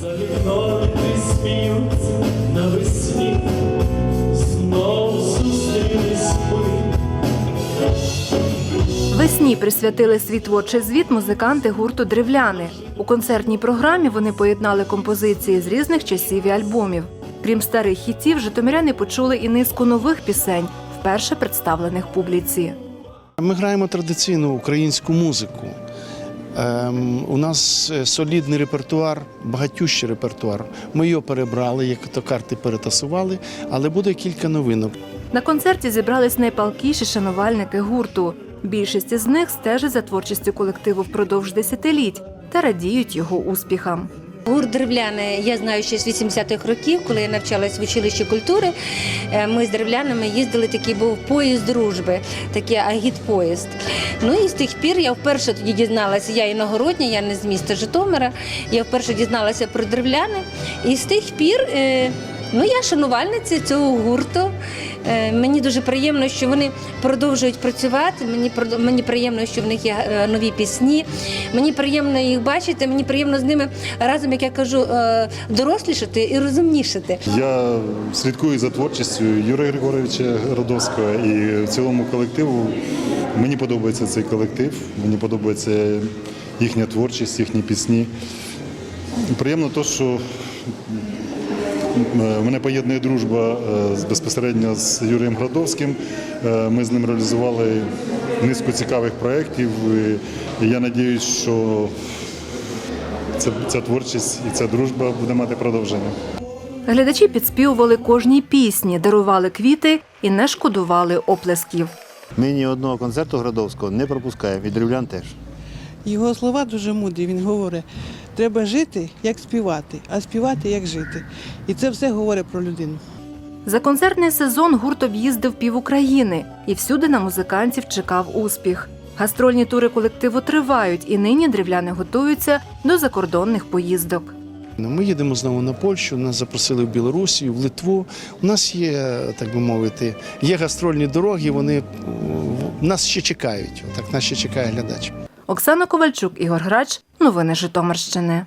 За вікном сміються навесні, знов зустрілись ми. Весні присвятили свій творчий звіт музиканти гурту Древляни. У концертній програмі вони поєднали композиції з різних часів і альбомів. Крім старих хітів, житомиряни почули і низку нових пісень, вперше представлених публіці. Ми граємо традиційну українську музику. Ем, у нас е, солідний репертуар, багатющий репертуар. Ми його перебрали, як то карти перетасували, але буде кілька новинок. На концерті зібрались найпалкіші шанувальники гурту. Більшість із них стежить за творчістю колективу впродовж десятиліть та радіють його успіхам. Гурт деревляни я знаю ще з 80-х років, коли я навчалась в училищі культури. е, Ми з деревлянами їздили, такий був поїзд дружби, такий агіт-поїзд. Ну і з тих пір я вперше тоді дізналася, я іногородня, я не з міста Житомира. Я вперше дізналася про деревляни. І з тих пір е, ну, я шанувальниця цього гурту. Е, Мені дуже приємно, що вони продовжують працювати. Мені мені приємно, що в них є е, нові пісні. Мені приємно їх бачити. Мені приємно з ними разом, як я кажу, е, дорослішати і розумнішати. Я слідкую за творчістю Юрія Григоровича Родовського і в цілому колективу. Мені подобається цей колектив, мені подобається їхня творчість, їхні пісні. Приємно те, що мене поєднує дружба е, безпосередньо з Юрієм Градовським. Е, Ми з ним реалізували низку цікавих проєктів. І я сподіваюся, що ця, ця творчість і ця дружба буде мати продовження. Глядачі підспівували кожній пісні, дарували квіти і не шкодували оплесків. Ми ні одного концерту Градовського не пропускаємо, і дрівлян теж. Його слова дуже мудрі. Він говорить, треба жити, як співати, а співати, як жити. І це все говорить про людину. За концертний сезон гурт об'їздив пів України і всюди на музикантів чекав успіх. Гастрольні тури колективу тривають, і нині древляни готуються до закордонних поїздок. Ну, Ми їдемо знову на Польщу, нас запросили в Білорусію, в Литву. У нас є, так би мовити, є гастрольні дороги, вони е, нас ще чекають. Отак нас ще чекає глядач. Оксана Ковальчук, Ігор Грач. Новини Житомирщини.